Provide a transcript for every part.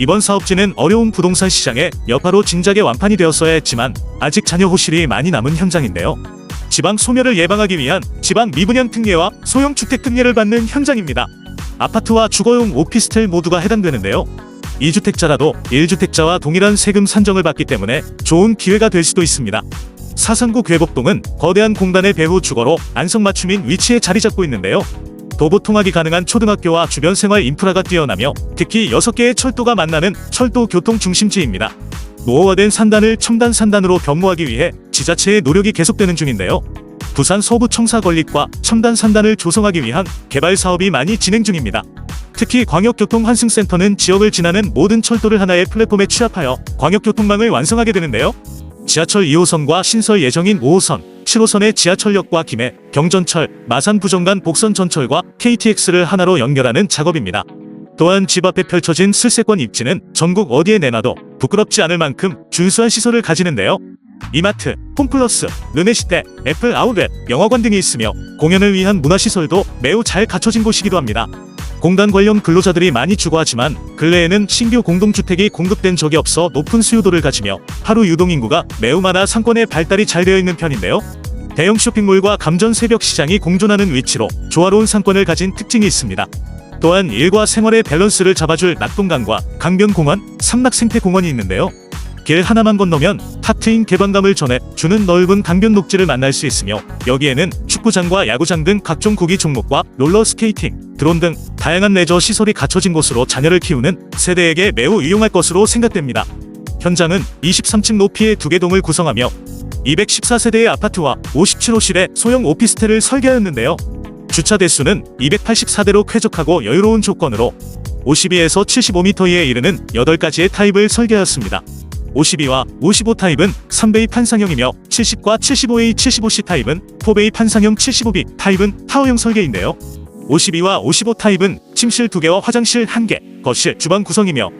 이번 사업지는 어려운 부동산 시장에 여파로 진작에 완판이 되었어야 했지만 아직 잔여 호실이 많이 남은 현장인데요. 지방 소멸을 예방하기 위한 지방 미분양 특례와 소형 주택 특례를 받는 현장입니다. 아파트와 주거용 오피스텔 모두가 해당되는데요. 2주택자라도 1주택자와 동일한 세금 산정을 받기 때문에 좋은 기회가 될 수도 있습니다. 사상구 괴복동은 거대한 공단의 배후 주거로 안성맞춤인 위치에 자리 잡고 있는데요. 도보 통학이 가능한 초등학교와 주변 생활 인프라가 뛰어나며 특히 6개의 철도가 만나는 철도 교통 중심지입니다. 노후화된 산단을 첨단 산단으로 변모하기 위해 지자체의 노력이 계속되는 중인데요. 부산 서부 청사 건립과 첨단 산단을 조성하기 위한 개발 사업이 많이 진행 중입니다. 특히 광역교통환승센터는 지역을 지나는 모든 철도를 하나의 플랫폼에 취합하여 광역교통망을 완성하게 되는데요. 지하철 2호선과 신설 예정인 5호선, 7호선의 지하철역과 김해, 경전철, 마산 부정간 복선 전철과 KTX를 하나로 연결하는 작업입니다. 또한 집 앞에 펼쳐진 슬세권 입지는 전국 어디에 내놔도 부끄럽지 않을 만큼 준수한 시설을 가지는데요. 이마트, 홈플러스, 르네시대, 애플 아웃렛, 영화관 등이 있으며 공연을 위한 문화시설도 매우 잘 갖춰진 곳이기도 합니다. 공단 관련 근로자들이 많이 주거하지만 근래에는 신규 공동주택이 공급된 적이 없어 높은 수요도를 가지며 하루 유동인구가 매우 많아 상권의 발달이 잘 되어 있는 편인데요. 대형 쇼핑몰과 감전 새벽 시장이 공존하는 위치로 조화로운 상권을 가진 특징이 있습니다. 또한 일과 생활의 밸런스를 잡아줄 낙동강과 강변공원, 삼락생태공원이 있는데요. 길 하나만 건너면 탁 트인 개방감을 전해 주는 넓은 강변 녹지를 만날 수 있으며 여기에는 축구장과 야구장 등 각종 구기 종목과 롤러스케이팅, 드론 등 다양한 레저 시설이 갖춰진 곳으로 자녀를 키우는 세대에게 매우 유용할 것으로 생각됩니다. 현장은 23층 높이의 두 개 동을 구성하며 214세대의 아파트와 57호실의 소형 오피스텔을 설계하였는데요. 주차 대수는 284대로 쾌적하고 여유로운 조건으로 52에서 75m에 이르는 8가지의 타입을 설계하였습니다. 52와 55 타입은 3베이 판상형이며 70과 75A 75C 타입은 4베이 판상형 75B 타입은 타워형 설계인데요. 52와 55 타입은 침실 2개와 화장실 1개, 거실, 주방 구성이며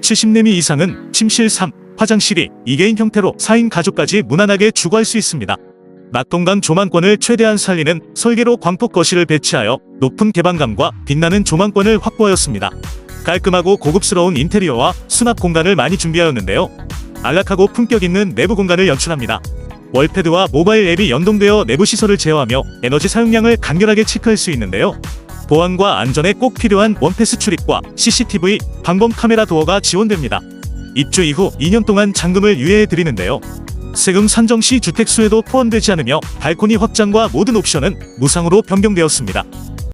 70내미 이상은 침실 3, 화장실이 2개인 형태로 4인 가족까지 무난하게 주거할 수 있습니다. 낙동강 조망권을 최대한 살리는 설계로 광폭 거실을 배치하여 높은 개방감과 빛나는 조망권을 확보하였습니다. 깔끔하고 고급스러운 인테리어와 수납 공간을 많이 준비하였는데요. 안락하고 품격 있는 내부 공간을 연출합니다. 월패드와 모바일 앱이 연동되어 내부 시설을 제어하며 에너지 사용량을 간결하게 체크할 수 있는데요. 보안과 안전에 꼭 필요한 원패스 출입과 CCTV, 방범 카메라 도어가 지원됩니다. 입주 이후 2년 동안 잔금을 유예해 드리는데요. 세금 산정 시 주택 수에도 포함되지 않으며 발코니 확장과 모든 옵션은 무상으로 변경되었습니다.